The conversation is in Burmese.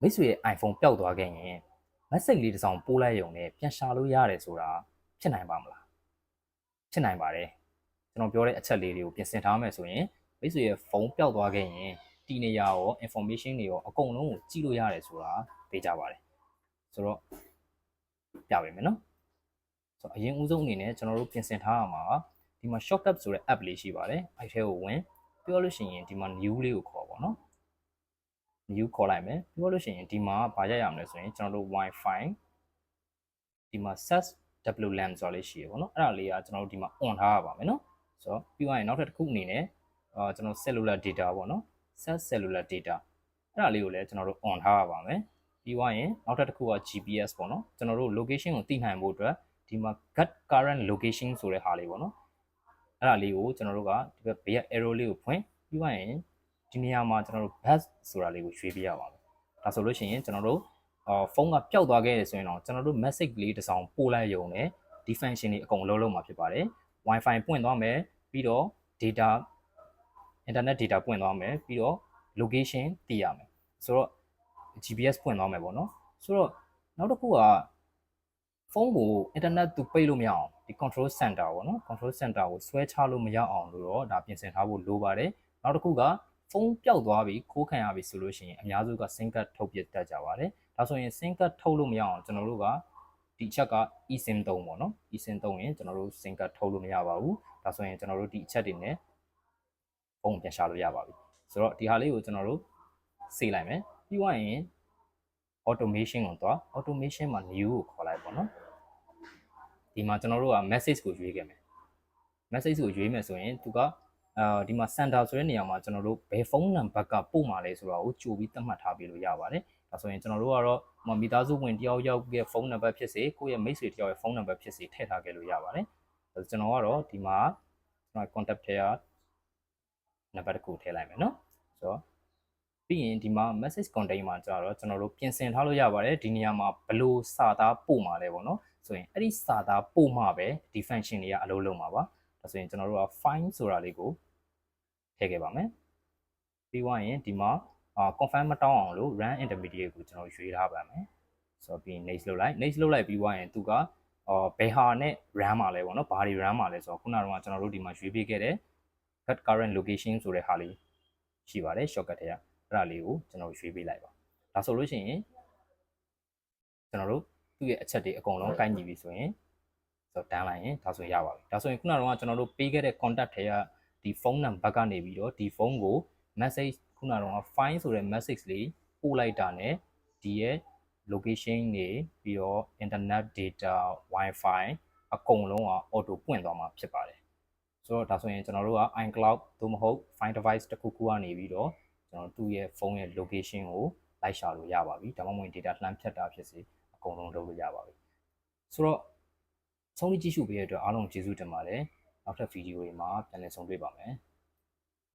မိတ်ဆွေရဲ့ iPhone ပျောက်သွားခဲ့ရင် message လေးတစ်စောင်ပို့လိုက်ရုံနဲ့ပြန်ရှာလို့ရတယ်ဆိုတာဖြစ်နိုင်ပါမလားဖြစ်နိုင်ပါတယ်ကျွန်တော်ပြောတဲ့အချက်လေးတွေကိုပြင်ဆင်ထားမယ်ဆိုရင်မိတ်ဆွေရဲ့ဖုန်းပျောက်သွားခဲ့ရင်ဒီနေရာရော information တွေရောအကုန်လုံးကိုကြည့်လို့ရတယ်ဆိုတာသိကြပါတယ်ဆိုတော့ပြပေးမယ်နော်ဆိုတော့အရင်ဦးဆုံးအနေနဲ့ကျွန်တော်တို့ပြင်ဆင်ထားရမှာဒီမှာ shortcut ဆိုတဲ့ app လေးရှိပါတယ်အဲ့ထဲကိုဝင်ပြောလို့ရှိရင်ဒီမှာ new လေးကိုခေါ်ပါတော့ new ခေါ်လိုက်မယ်ပြောလို့ရှိရင်ဒီမှာဗာရရမလဲဆိုရင်ကျွန်တော်တို့ wifi ဒီမှာ sas wlan ဆိုတာလေးရှိရပါတော့အဲ့ဒါလေးကကျွန်တော်တို့ဒီမှာ on ထားရပါမယ်နော်ဆိုတော့ပြီးသွားရင်နောက်ထပ်တစ်ခုအနေနဲ့အာကျွန်တော် cellular data ပေါ့နော် sas cellular data အဲ့ဒါလေးကိုလည်းကျွန်တော်တို့ on ထားရပါမယ်ပြီးသွားရင်နောက်ထပ်တစ်ခုက GPS ပေါ့နော်ကျွန်တော်တို့ location ကိုသိနိုင်ဖို့အတွက်ဒီမှာ get current location ဆိုတဲ့ဟာလေးပေါ့နော်အဲ့ဒါလေးကိုကျွန်တော်တို့ကဒီဘက်ဘေးက arrow လေးကိုဖွင့်ပြီးသွားရင် ဒီနေရာမှာကျွန်တော်တို့ bus ဆိုတာလေးကိုရွေးပြရပါမယ်ဒါဆိုလို့ရှိရင်ကျွန်တော်တို့အာဖုန်းကပျောက်သွားခဲ့ရဆိုရင်တော့ကျွန်တော်တို့ message လေးတစ်စောင်ပို့လိုက်ရုံနဲ့ဒီ function တွေအကုန်လုံးလုံးမှာဖြစ်ပါတယ် wifi ပွင့်သွားမယ်ပြီးတော့ data internet data ပွင့်သွားမယ်ပြီးတော့ location သိရမယ်ဆိုတော့ GPS ပွင့်သွားမယ်ပေါ့နော်ဆိုတော့နောက်တစ်ခုကဖုန်းကို internet သူပိတ်လို့မရအောင်ဒီ control center ပေါ့နော် control center ကိုဆွဲချလို့မရအောင်လို့တော့ဒါပြင်ဆင်ထားဖို့လိုပါတယ်နောက်တစ်ခုက ဖုန်းပျောက်သွားပြီခိုးခံရပြီဆိုလို့ရှိရင်အများစုက SIM card ထုတ်ပြတတ်ကြပါတယ်ဒါဆိုရင် SIM card ထုတ်လို့မရအောင်ကျွန်တော်တို့ကဒီချက်က eSIM 3ပေါ့နော် eSIM 3ရင်ကျွန်တော်တို့ SIM card ထုတ်လို့မရပါဘူးဒါဆိုရင်ကျွန်တော်တို့ဒီအချက်တွေနဲ့ဖုန်းပြန်ရှာလို့ရပါပြီဆိုတော့ဒီဟာလေးကိုကျွန်တော်တို့စေးလိုက်မယ်ပြီးသွားရင် automation ကိုသွား automation မှာ new ကိုခေါ်လိုက်ပေါ့နော်ဒီမှာကျွန်တော်တို့က message ကိုရွေးခဲ့မယ် message ကိုရွေးမယ်ဆိုရင်သူက အာဒီမှာ center ဆိုတဲ့နေရာမှာကျွန်တော်တို့ဘယ်ဖုန်းနံပါတ်ကပို့မှာလဲဆိုတာကိုကြိုပြီးသတ်မှတ်ထားပြီးလို့ရပါတယ်ဒါဆိုရင်ကျွန်တော်တို့ကတော့မမိသားစုဝင်တယောက်ယောက်ရဲ့ဖုန်းနံပါတ်ဖြစ်စေကိုယ့်ရဲ့မိတ်ဆွေတယောက်ရဲ့ဖုန်းနံပါတ်ဖြစ်စေထည့်ထားခဲ့လို့ရပါတယ်ဒါကျွန်တော်ကတော့ဒီမှာကျွန်တော် contact ထဲကနံပါတ်တစ်ခုထည့်လိုက်မယ်နော်ဆိုတော့ပြီးရင်ဒီမှာ message content မှာကျတော့ကျွန်တော်တို့ပြင်ဆင်ထားလို့ရပါတယ်ဒီနေရာမှာဘလို့စာသားပို့မှာလဲပေါ့နော်ဆိုရင်အဲ့ဒီစာသားပို့မှာပဲဒီ function တွေကအလုပ်လုပ်မှာပါဒါဆိုရင်ကျွန်တော်တို့က file ဆိုတာလေးကို ထည့်ခဲ့ပါမယ်ပြီးသွားရင်ဒီမှာအာ confirm မတောင်းအောင်လို့ run intermediate ကိုကျွန်တော်ရွေးထားပါမယ်ဆိုတော့ပြီးရင် next လုပ်လိုက် next လုပ်လိုက်ပြီးသွားရင်သူကအော်ဘယ်ဟာနဲ့ run မှာလဲပေါ့နော်ဘာတွေ run မှာလဲဆိုတော့ခုနကတော့ကျွန်တော်တို့ဒီမှာရွေးပေးခဲ့တဲ့ get current location ဆိုတဲ့ဟာလေးရှိပါတယ် shortcut ထဲကအဲ့ဒါလေးကိုကျွန်တော်ရွေးပေးလိုက်ပါဒါဆိုလို့ရှိရင်ကျွန်တော်တို့သူ့ရဲ့အချက်တွေအကုန်လုံးကိုက်ညီပြီဆိုရင်ဆိုတော့တန်းလိုက်ရင်ဒါဆိုရင်ရပါပြီဒါဆိုရင်ခုနကတော့ကျွန်တော်တို့ပေးခဲ့တဲ့ contact ထဲက ဒီဖုန်းနံပါတ်ကနေပြီးတော့ဒီဖုန်းကို message ခုနကတော့ file ဆိုတဲ့ message လေးပို့လိုက်တာ ਨੇ ဒီရဲ့ location တွေပြီးတော့ internet data wifi အကုန်လုံးက auto ပွင့်သွားမှာဖြစ်ပါတယ်ဆိုတော့ဒါဆိုရင်ကျွန်တော်တို့က iCloud သို့မဟုတ် Find device တစ်ခုခုကနေပြီးတော့ကျွန်တော်သူ့ရဲ့ဖုန်းရဲ့ location ကိုလိုက်ရှာလို့ရပါပြီဒါမှမဟုတ် data လှမ်းဖြတ်တာဖြစ်စေအကုန်လုံးလုပ်လို့ရပါပြီဆိုတော့ဆုံးဖြတ်ကြည့်ရှုပေးတဲ့အတွက်အားလုံးကျေးဇူးတင်ပါတယ် နောက်ထပ်ဗီဒီယိုတွေမှာပြန်လည်ဆုံတွေ့ပါမယ်